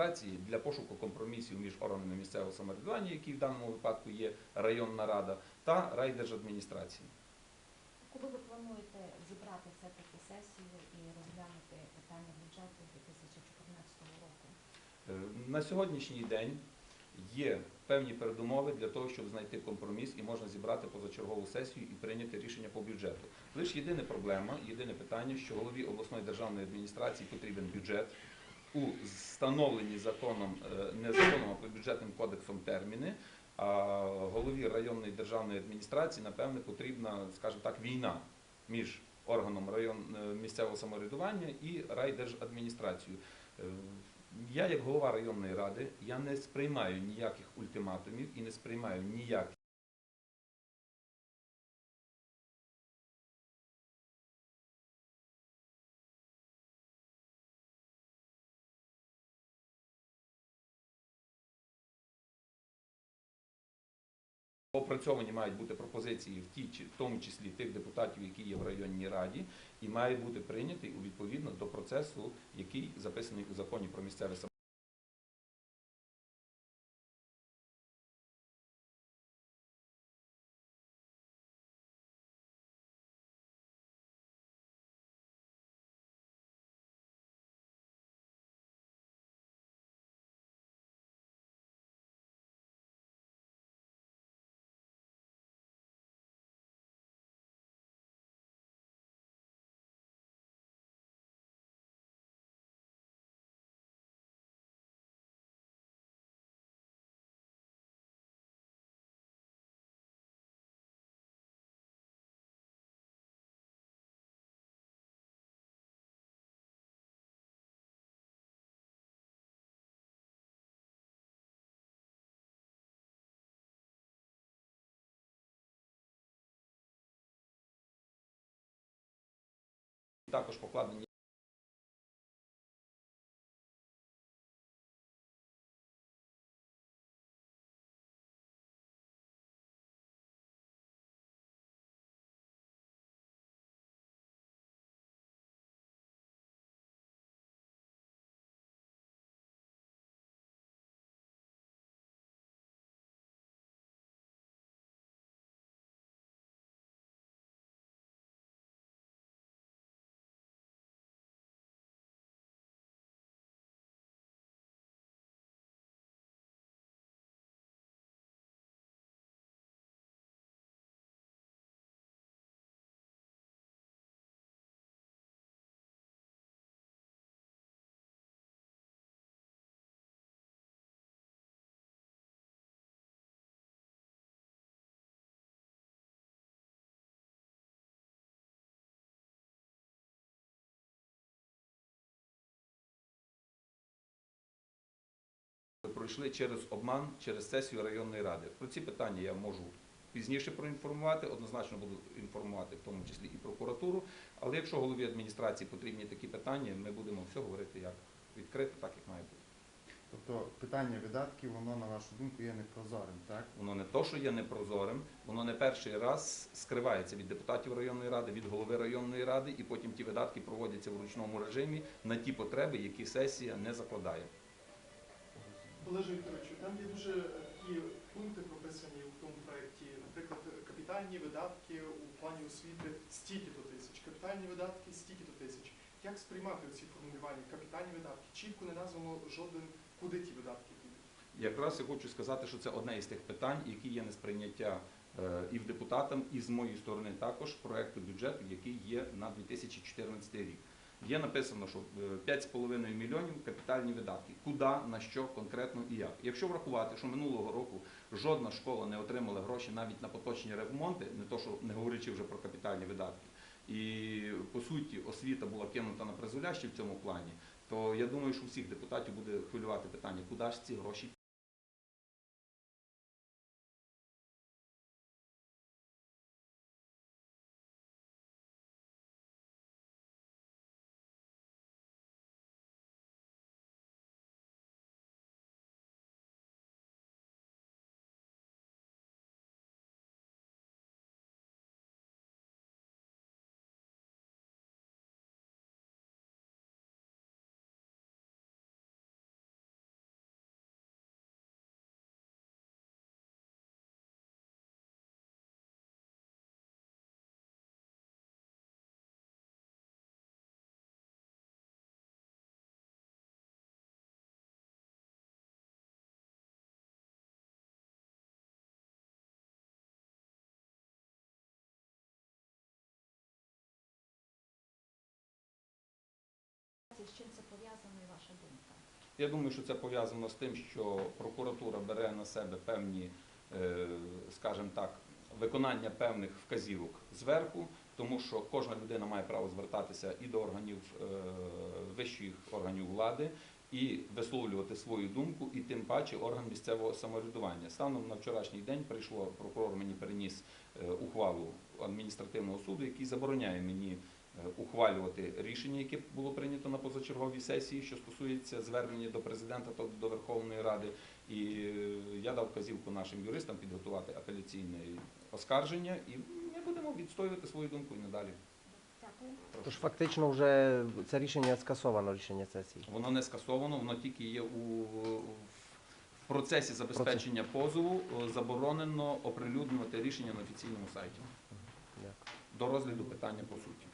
адміністрації для пошуку компромісів між органами місцевого самоврядування, які в даному випадку є районна рада, та райдержадміністрації. Коли ви плануєте зібрати все-таки сесію і розглянути питання бюджету 2014 року? Е, На сьогоднішній день є певні передумови для того, щоб знайти компроміс і можна зібрати позачергову сесію і прийняти рішення по бюджету. Лише єдина проблема, єдине питання, що голові обласної державної адміністрації потрібен бюджет у встановлені законом, е, не законом, а бюджетним кодексом терміни. А голові районної державної адміністрації, напевне, потрібна, скажімо так, війна між органом район е, місцевого самоврядування і райдержадміністрацією. Е, Я, як голова районної ради, я не сприймаю ніяких ультиматумів і не сприймаю ніяких. Опрацьовані мають бути пропозиції в тому числі тих депутатів, які є в районній раді, і має бути прийнятий у відповідно до процесу, який записаний у законі про місцеве самоврядування. Також покладені пройшли через обман, через сесію районної ради. Про ці питання я можу пізніше проінформувати, однозначно буду інформувати в тому числі і прокуратуру. Але якщо голові адміністрації потрібні такі питання, ми будемо все говорити як відкрито, так як має бути. Тобто питання видатків, воно, на вашу думку, є непрозорим, так? Воно не то, що є непрозорим, воно не перший раз скривається від депутатів районної ради, від голови районної ради, і потім ті видатки проводяться в ручному режимі на ті потреби, які сесія не закладає. Олеже Вікторовичу, там є дуже е, такі пункти прописані у тому проєкті, наприклад, капітальні видатки у плані освіти стільки-то тисяч, капітальні видатки стільки-то тисяч. Як сприймати ці формулювання? Капітальні видатки? Чітко не названо жоден, куди ті видатки підуть. Якраз я хочу сказати, що це одне із тих питань, які є несприйняття е, і в депутатам, і з моєї сторони також проекту бюджету, який є на 2014 рік. Є написано, що е, 5,5 мільйонів капітальні видатки. Куди, на що конкретно і як. Якщо врахувати, що минулого року жодна школа не отримала гроші навіть на поточні ремонти, не то що не говорячи вже про капітальні видатки, і по суті освіта була кинута на призволяще в цьому плані, то я думаю, що всіх депутатів буде хвилювати питання, куди ж ці гроші Я думаю, що це пов'язано з тим, що прокуратура бере на себе певні, е, скажімо так, виконання певних вказівок зверху, тому що кожна людина має право звертатися і до органів е, вищих органів влади, і висловлювати свою думку, і тим паче орган місцевого самоврядування. Станом на вчорашній день прийшло прокурор мені переніс е, ухвалу адміністративного суду, який забороняє мені ухвалювати рішення, яке було прийнято на позачерговій сесії, що стосується звернення до президента та до Верховної Ради. І е, я дав вказівку нашим юристам підготувати апеляційне оскарження, і ми будемо відстоювати свою думку і надалі. Дякую. Прошу. Тож фактично вже це рішення скасовано, рішення сесії. Воно не скасовано, воно тільки є у в процесі забезпечення позову. е, Заборонено оприлюднювати рішення на офіційному сайті Дякую. до розгляду питання по суті.